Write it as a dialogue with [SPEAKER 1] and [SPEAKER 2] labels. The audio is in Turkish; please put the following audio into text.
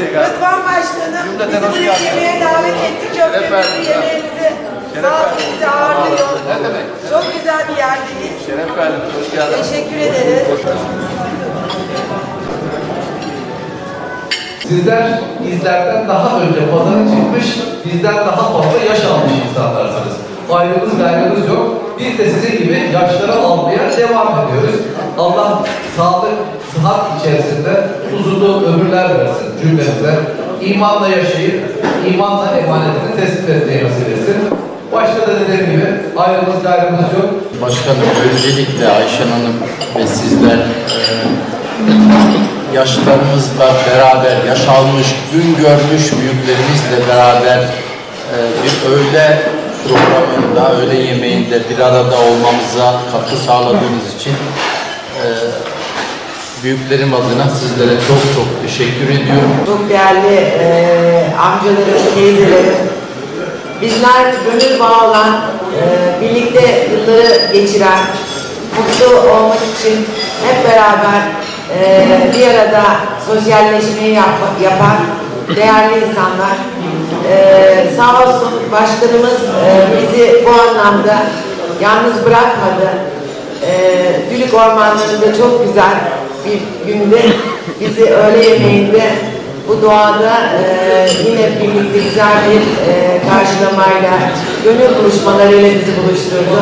[SPEAKER 1] Rıdvan Başkanım
[SPEAKER 2] Cümleten
[SPEAKER 1] bizi
[SPEAKER 2] geldiniz.
[SPEAKER 1] yemeğe davet etti. Çok
[SPEAKER 2] Şeref
[SPEAKER 1] kötü
[SPEAKER 2] verdiniz.
[SPEAKER 1] yemeğimizi
[SPEAKER 2] Şeref
[SPEAKER 1] sağ olsun
[SPEAKER 2] verdiniz.
[SPEAKER 1] bizi ağırlıyor.
[SPEAKER 2] Ne demek?
[SPEAKER 1] Çok güzel bir yerdeyiz.
[SPEAKER 2] Şeref verdiniz. Hoş geldiniz.
[SPEAKER 1] Teşekkür ederiz.
[SPEAKER 3] Sizler bizlerden daha önce pazara çıkmış, bizden daha fazla yaş almış insanlarsınız. Ayrınız gayrınız yok. Biz de sizin gibi yaşları almaya devam ediyoruz. Allah sağlık, sıhhat içerisinde uzunluğu ömürler versin cümlemize. İmanla yaşayıp, imanla emanetini teslim etmeyi nasip. Başta da dediğim gibi ayrımız gayrımız yok.
[SPEAKER 4] Başkanım öncelikle Ayşen Hanım ve sizler e, yaşlarımızla beraber yaş almış, gün görmüş büyüklerimizle beraber e, bir öğle programında, öğle yemeğinde bir arada olmamıza katkı sağladığınız için büyüklerim adına sizlere çok çok teşekkür ediyorum.
[SPEAKER 1] Çok değerli eee amcalarım, teyzelerim. Bizler gönül bağı olan, eee, birlikte yılları geçiren, mutlu olmak için hep beraber eee, bir arada sosyalleşmeyi yap, yapan değerli insanlar. Eee sağ olsun başkanımız eee, bizi bu anlamda yalnız bırakmadı. Eee Gülük Ormanları'nda çok güzel bir günde bizi öğle yemeğinde bu doğada eee, yine birlikte güzel bir eee, karşılamayla, gönül buluşmalarıyla bizi buluşturdu.